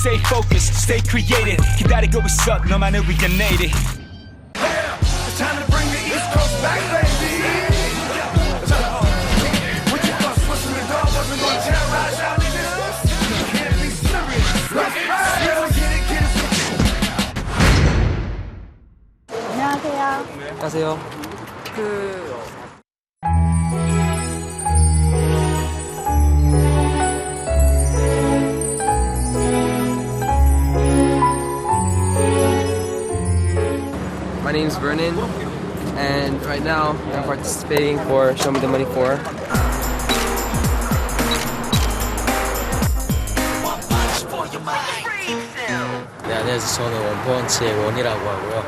stay focused, stay creative. 기다리고 있어, 너만을 위한 내일이. It's time to bring the East Coast back, baby. What you thought Switzerland dog wasn't gonna terrorize y'all niggas? You can't be serious. Let's ride. Get it, get it. 안녕하세요. 안녕하세요. 그 My name is Vernon, and right now I'm participating for Show Me the Money 4. 네, 안녕하세요. 저는 원펀치의 원이라고 하고요.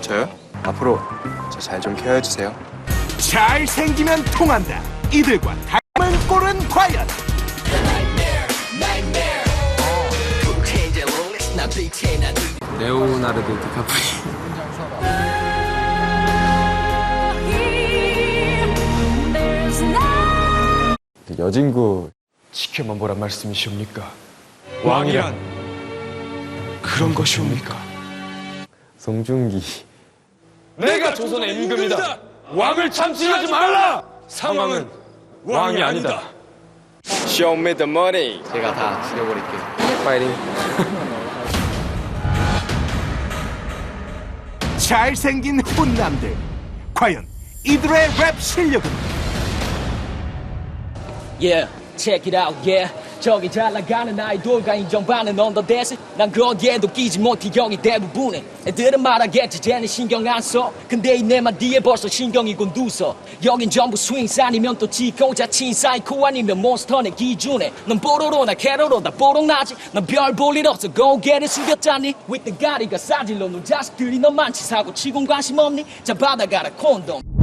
저요? 앞으로 저 잘 좀 케어해 주세요. 잘 생기면 통한다. 이들과 닮은 꼴은 과연? 레오나르도 디카프리. 여진구 지켜만 보란 말씀이시옵니까? 왕이란 그런 것이옵니까? 송중기 내가 조선의 임금이다. 왕을 참칭하지 말라. 상황은 왕이 아니다. Show me the money. 제가 다 죽여버릴게요. 파이팅. 잘생긴 훈남들. 과연 이들의 랩 실력은? Yeah, check it out, yeah. 저기 잘 나가는 아이돌과 인정받는 언더데스 난 거기에도 끼지 못해 형이 대부분의 애들은 말하겠지. 쟤는 신경 안 써. 근데 이 내 말 뒤에 벌써 신경이 곤두서. 여긴 전부 스윙스 아니면 또 지고 자친 사이코 아니면 몬스터 내 기준에. 넌 뽀로로나 캐로로 다 뽀록나지. 넌별볼 일 없어. Go get it 숙였잖니. With the 가리가 싸질러 눈 자식들이 너 많지 사고 치곤 관심 없니? 자 받아가라 콘돔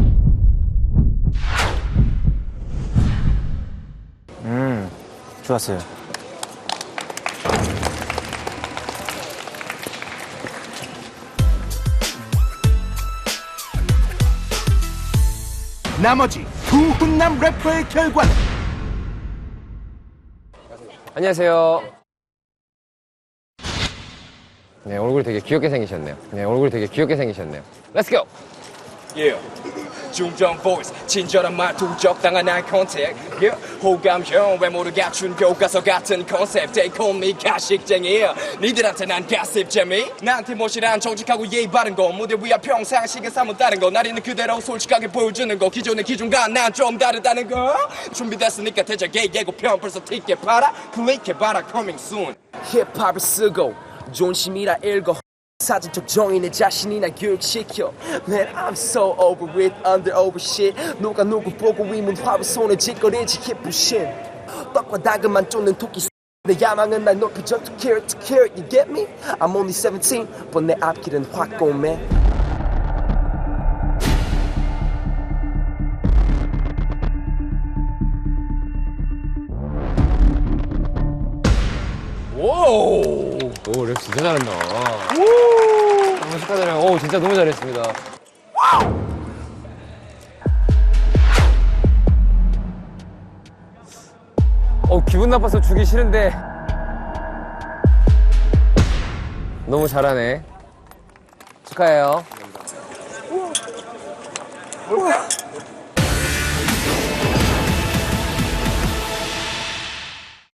좋았어요. 나머지 두 훈남 래퍼의 결과는? 안녕하세요. 네, 얼굴 되게 귀엽게 생기셨네요. 네, 얼굴 되게 귀엽게 생기셨네요. Let's go! Yeah. 중정 voice 친절한 말투 적당한 eye contact. yeah. 호감형 외모를 갖춘 교과서 같은 컨셉 They call me 가식쟁이 니들한테 난 가십쟁이. 나한테 못이란 정직하고 예의 바른 거. 무대 위야 평상시에 삼은 다른 거. 날 있는 그대로 솔직하게 보여주는 거. 기존의 기준과 난 좀 다르다는 거. 준비됐으니까 대작의 예고편 벌써 티켓 팔아? 클릭해봐라. Coming soon. 힙합을 쓰고 존심이라 읽어 사진적 정의 내 자신이나 교육시켜 Man I'm so over it under over shit 누가 누구 보고 위문화로 손에 짓거리지 기쁘신 떡과 다금만 쫓는 토끼 내 야망은 날 높여줘 to carrot to carrot you get me? I'm only 17 but 내 앞길은 확고매 오, 랩 진짜 잘한다. 오! 너무 축하드려요. 오, 진짜 너무 잘했습니다. 어, 기분 나빠서 주기 싫은데. 너무 잘하네. 축하해요.